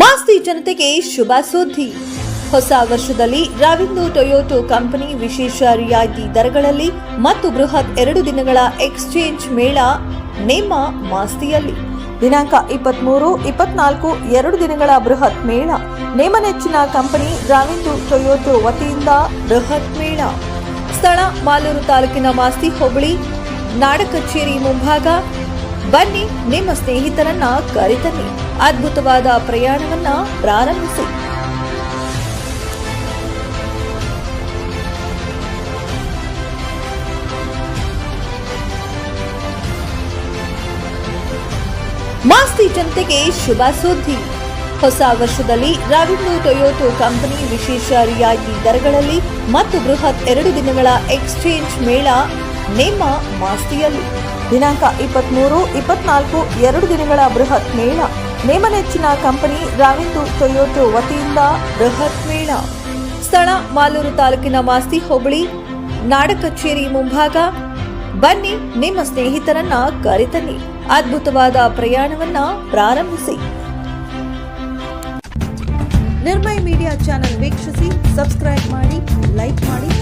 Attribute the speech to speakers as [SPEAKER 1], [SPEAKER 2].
[SPEAKER 1] ಮಾಸ್ತಿ ಜನತೆಗೆ ಶುಭ ಸುದ್ದಿ. ಹೊಸ ವರ್ಷದಲ್ಲಿ ರಾವಿಂದು ಟೊಯೋಟೋ ಕಂಪನಿ ವಿಶೇಷ ರಿಯಾಯಿತಿ ದರಗಳಲ್ಲಿ ಮತ್ತು ಬೃಹತ್ ಎರಡು ದಿನಗಳ ಎಕ್ಸ್ಚೇಂಜ್ ಮೇಳ ನೇಮ ಮಾಸ್ತಿಯಲ್ಲಿ. ದಿನಾಂಕ ಇಪ್ಪತ್ಮೂರು, ಇಪ್ಪತ್ನಾಲ್ಕು, ಎರಡು ದಿನಗಳ ಬೃಹತ್ ಮೇಳ ನೇಮ ನೆಚ್ಚಿನ ಕಂಪನಿ ರಾವಿಂದು ಟೊಯೋಟೋ ವತಿಯಿಂದ ಬೃಹತ್ ಮೇಳ. ಸ್ಥಳ ಮಾಲೂರು ತಾಲೂಕಿನ ಮಾಸ್ತಿ ಹೋಬಳಿ ನಾಡ ಕಚೇರಿ ಮುಂಭಾಗ ಬನ್ನಿ, ನಿಮ್ಮ ಸ್ನೇಹಿತರನ್ನ ಕರೆತನ್ನಿ. ಅದ್ಭುತವಾದ ಪ್ರಯಾಣವನ್ನ ಪ್ರಾರಂಭಿಸಿ. ಮಾಸ್ತಿ ಜನತೆಗೆ ಶುಭ ಸುದ್ದಿ ಹೊಸ ವರ್ಷದಲ್ಲಿ ರವಿಂದು ಟೊಯೋಟೋ ಕಂಪನಿ ವಿಶೇಷ ರಿಯಾಯಿತಿ ದರಗಳಲ್ಲಿ ಮತ್ತು ಬೃಹತ್ ಎರಡು ದಿನಗಳ ಎಕ್ಸ್ಚೇಂಜ್ ಮೇಳ ನೇಮ ಮಾಸ್ತಿಯಲ್ಲಿ. ದಿನಾಂಕ ಇಪ್ಪತ್ಮೂರು, ಇಪ್ಪತ್ನಾಲ್ಕು, ಎರಡು ದಿನಗಳ ಬೃಹತ್ ಮೇಳ. ನಿಮ್ಮ ನೆಚ್ಚಿನ ಕಂಪನಿ ರಾವಿಂದು ಟೊಯೋಟೊ ವತಿಯಿಂದ ಬೃಹತ್ ಮೇಳ. ಸ್ಥಳ ಮಾಲೂರು ತಾಲೂಕಿನ ಮಾಸ್ತಿ ಹೋಬಳಿ ನಾಡ ಕಚೇರಿ ಮುಂಭಾಗ. ಬನ್ನಿ, ನಿಮ್ಮ ಸ್ನೇಹಿತರನ್ನ ಕರೆತನ್ನಿ. ಅದ್ಭುತವಾದ ಪ್ರಯಾಣವನ್ನ ಪ್ರಾರಂಭಿಸಿ. ನಿರ್ಮಯ ಮೀಡಿಯಾ ಚಾನೆಲ್ ವೀಕ್ಷಿಸಿ, ಸಬ್ಸ್ಕ್ರೈಬ್ ಮಾಡಿ, ಲೈಕ್ ಮಾಡಿ.